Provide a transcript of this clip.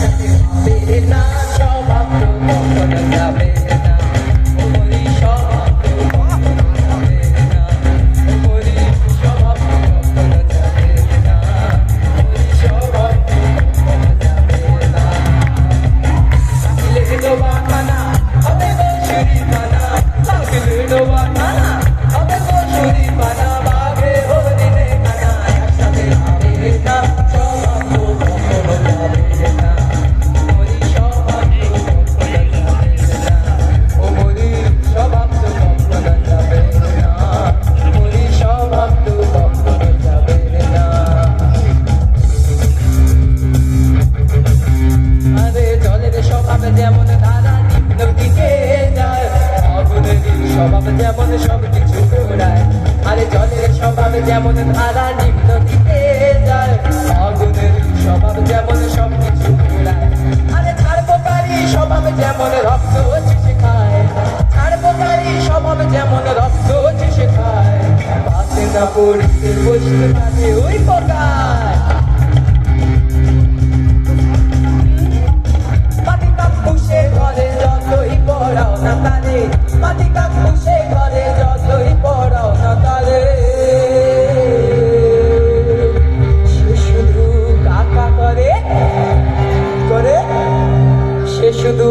একসাথে হবে না স্বভাব যেমন সব কিছু ঘোরায় আরে জলের স্বভাব যেমন ধারা নিম্ন দিকে যায়, আগুনের স্বভাব যেমন সব কিছু ঘোরায় আরে ছাড়পকারী স্বভাব যেমন রক্ত চুষে খায় ছাড়পকারী স্বভাব যেমন রক্ত চুষে খায় পাশে না পড়িতে বসতে পারে ওই প্রকার তারে মালিকা খুশে ঘরে যতই পড়াও না তারে। সে শুধু কাকা করে শুধু